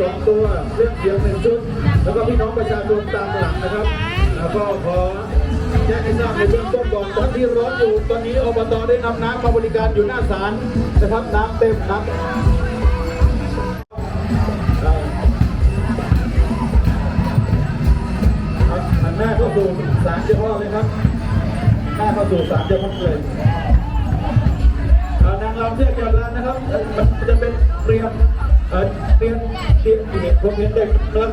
สองตัวเลือกเขียงหนึ่งชุด แล้วก็พี่น้องประชาชนตามหลังนะครับแล้วก็ขอแจ้งให้ทราบในเบื้องต้นก่อนตอนที่ร้อนอยู่ตอนนี้อบตได้นำน้ำมาบริการอยู่หน้าศาลนะครับน้ำเต็มครับหันหน้าเข้าสู่ศามเจ้าพ่อเลยครับหน้าเข้าสู่ศามเจ้าพ่อเลยนางรำเสื้อแกนลานนะครับ มันจะเป็นเตรียม เอ่อเตรียมเตรียมเด็กผมเห็นเด็กครับ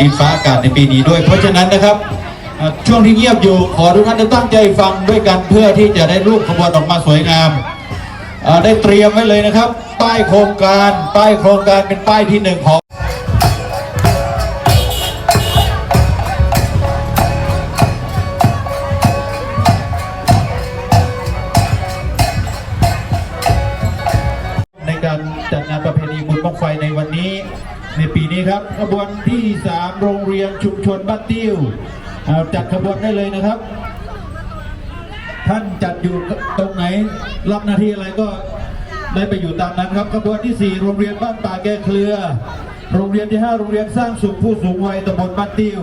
ดินฟ้าอากาศในปีนี้ด้วย เพราะฉะนั้นนะครับ ช่วงที่เงียบอยู่ขอทุกท่านได้ตั้งใจฟังด้วยกันเพื่อที่จะได้รูปขบวนออกมาสวยงามได้เตรียมไว้เลยนะครับ ป้ายโครงการป้ายโครงการเป็นป้ายที่หนึ่งของในการจัดงานประเพณีบุญบั้งไฟในวันนี้ ในปีนี้ครับขบวนที่ 3 โรงเรียนชุมชนบ้านติ้ว อ่าจัดขบวนได้เลยนะครับ ท่านจัดอยู่ตรงไหนรับหน้าที่อะไรก็ได้ไปอยู่ตามนั้นครับขบวนที่ 4 โรงเรียนบ้านป่าแก้เครือ โรงเรียนที่ 5 โรงเรียนสร้างสุขผู้สูงวัยตำบลบ้านติ้ว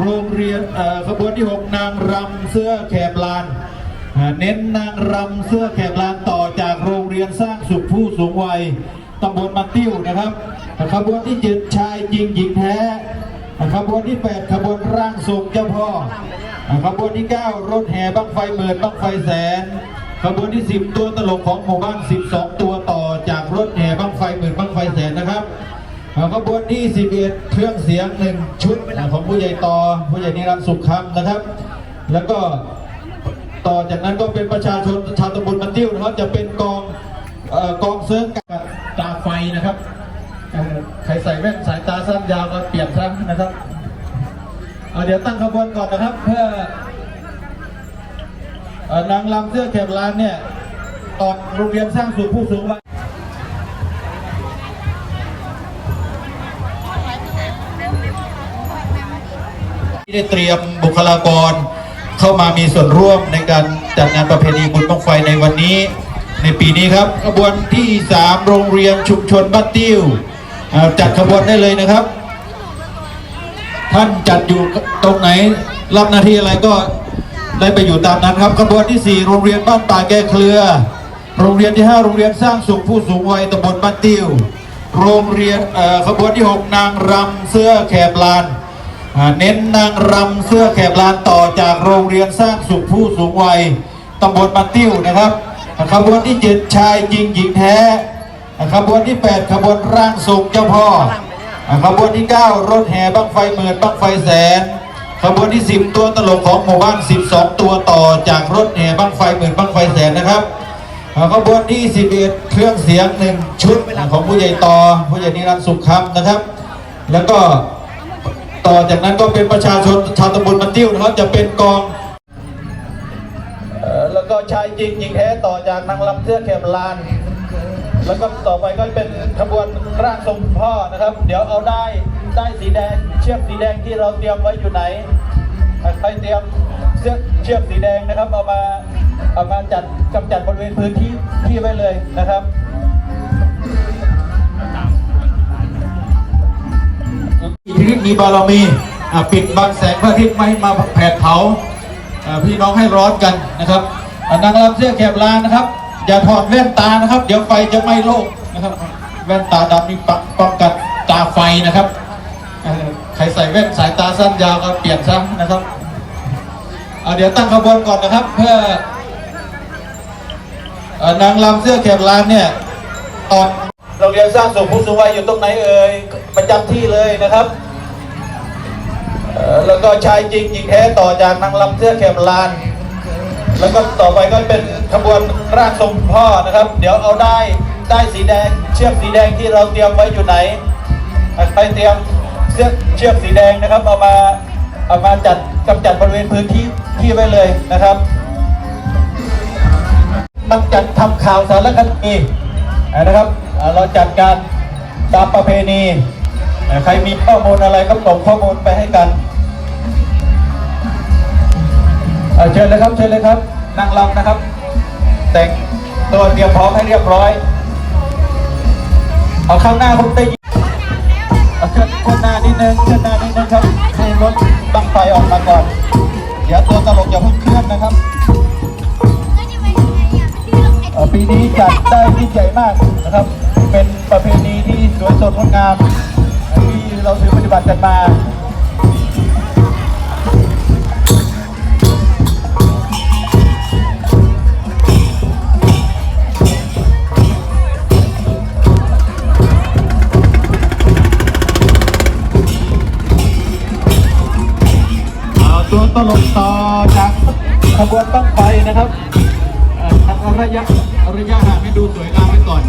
โรงเรียนขบวนที่ 6 นางรำเสื้อแขบลานเน้นนางรำเสื้อแขกลานต่อจากโรงเรียนสร้างสุขผู้สูงวัยตำบลมันติ้วนะครับขบวนที่เจ็ดชายจริงหญิงแท้ ขบวนที่แปดขบวนร่างทรงเจ้าพ่อขบวนที่เก้ารถแห่บังไฟหมื่นบังไฟแสน ขบวนที่สิบตัวตลกของหมู่บ้านสิบสองตัวต่อจากรถแห่บังไฟหมื่นบังไฟแสนนะครับขบวนที่ 11 เครื่องเสียงหนึ่งชุดของผู้ใหญ่ต่อผู้ใหญ่นิรันดร์สุขคำนะครับ แล้วก็ต่อจากนั้นก็เป็นประชาชนชาวตำบลมันติ้วนะครับจะเป็นกองเออกองเสริมกับตาไฟนะครับ ใครใส่แว่นสายตาสั้นยาวก็เปลี่ยนซะนะครับเอาเดี๋ยวตั้งขบวนก่อนนะครับ เพื่อเอนางรำเสื้อแขกลานเนี่ยตอนโรงเรียนสร้างสู่ผู้สูงวัยที่ได้เตรียมบุคลากรเข้ามามีส่วนร่วมในการจัดงานประเพณีบุญบังไฟในวันนี้ ในปีนี้ครับขบวนที่ 3 โรงเรียนชุมชนบ้านติ้ว อ่าจัดขบวนได้เลยนะครับ ท่านจัดอยู่ตรงไหนรับหน้าที่อะไรก็ได้ไปอยู่ตามนั้นครับขบวนที่ 4 โรงเรียนบ้านป่าแก้เครือ โรงเรียนที่ 5 โรงเรียนสร้างสุขผู้สูงวัยตำบลบ้านติ้วโรงเรียนขบวนที่ 6 นางรำเสื้อแขบลานเน้นนางรำเสื้อแขกลานต่อจากโรงเรียนสร้างสุขผู้สูงวัยตำบลบันติ้วนะครับขบวนที่ 7 ชายจริงหญิงแท้ ขบวนที่ 8 ขบวนร่างทรงเจ้าพ่อขบวนที่ 9 รถแห่บังไฟหมื่นบังไฟแสน ขบวนที่ 10 ตัวตลกของหมู่บ้าน 12 ตัวต่อจากรถแห่บังไฟหมื่นบังไฟแสนนะครับขบวนที่ 11 เครื่องเสียงหนึ่งชุดของผู้ใหญ่ต่อผู้ใหญ่นิรันดร์สุขคำนะครับ แล้วก็ต่อจากนั้นก็เป็นประชาชนชาวตำบลมันติ้วนะครับจะเป็นกองเอ่อแล้วก็ชายจริงหญิงแท้ต่อจากนางลำเสื้อแขมลาน แล้วก็ต่อไปก็เป็นขบวนร่างทรงพ่อนะครับ เดี๋ยวเอาได้ได้สีแดง เชือกสีแดงที่เราเตรียมไว้อยู่ไหนใครเตรียมเชือกเชือกสีแดงนะครับ เอามาเอามาจัดกำจัดบริเวณพื้นที่ที่ไว้เลยนะครับอิทธิฤทธิ์มีบารมีปิดบังแสงพระอาทิตย์ไม่ให้มาแผดเผาพี่น้องให้ร้อนกันนะครับอะนางรำเสื้อแขบลานนะครับ อย่าถอดแว่นตานะครับ เดี๋ยวไฟจะไหม้โลกนะครับ แว่นตาดำนี่ปะป้องกันตาไฟนะครับใครใส่แว่นสายตาสั้นยาวก็เปลี่ยนซะนะครับอะเดี๋ยวตั้งขบวนก่อนนะครับ เพื่ออะนางรำเสื้อแขบลานเนี่ยตอนโรงเรียนสร้างสุขผู้สูงวัยอยู่ตรงไหนเอ่ยประจำที่เลยนะครับแล้วก็ชายจริงหญิงแท้ต่อจากนางลำเสื้อแขมลาน แล้วก็ต่อไปก็เป็น ขบวนร่างทรงพ่อนะครับ เดี๋ยวเอาได้ได้สีแดง เชือกสีแดงที่เราเตรียมไว้อยู่ไหนใครเตรียมเชือกเชือกสีแดงนะครับเอามาเอามาจัดกำจัดบริเวณพื้นที่ที่ไว้เลยนะครับมันจัดทำข่าวสารคดีนะครับ เราจัดการตามประเพณีใครมีข้อมูลอะไรก็ส่งข้อมูลไปให้กันเชิญเลยครับเชิญเลยครับนั่งรำนะครับ แต่งตัวเตรียมพร้อมให้เรียบร้อย เอาข้างหน้าผมได้ยินเอาเชิญคนหน้านิดนึงเชิญหน้านิดนึงครับให้รถบังไฟออกมาก่อน เดี๋ยวตัวตลกอย่าเพิ่งเคลื่อนนะครับเอ่อปีนี้จัดได้ยิ่งใหญ่มากนะครับ เป็นประเพณีที่สวยสดงดงามที่เราถือปฏิบัติกันมา ต้องลงต่อจากขบวนต้องไปนะครับอ่อทำระยะระยะห่างให้ดูสวยงามไว้ก่อน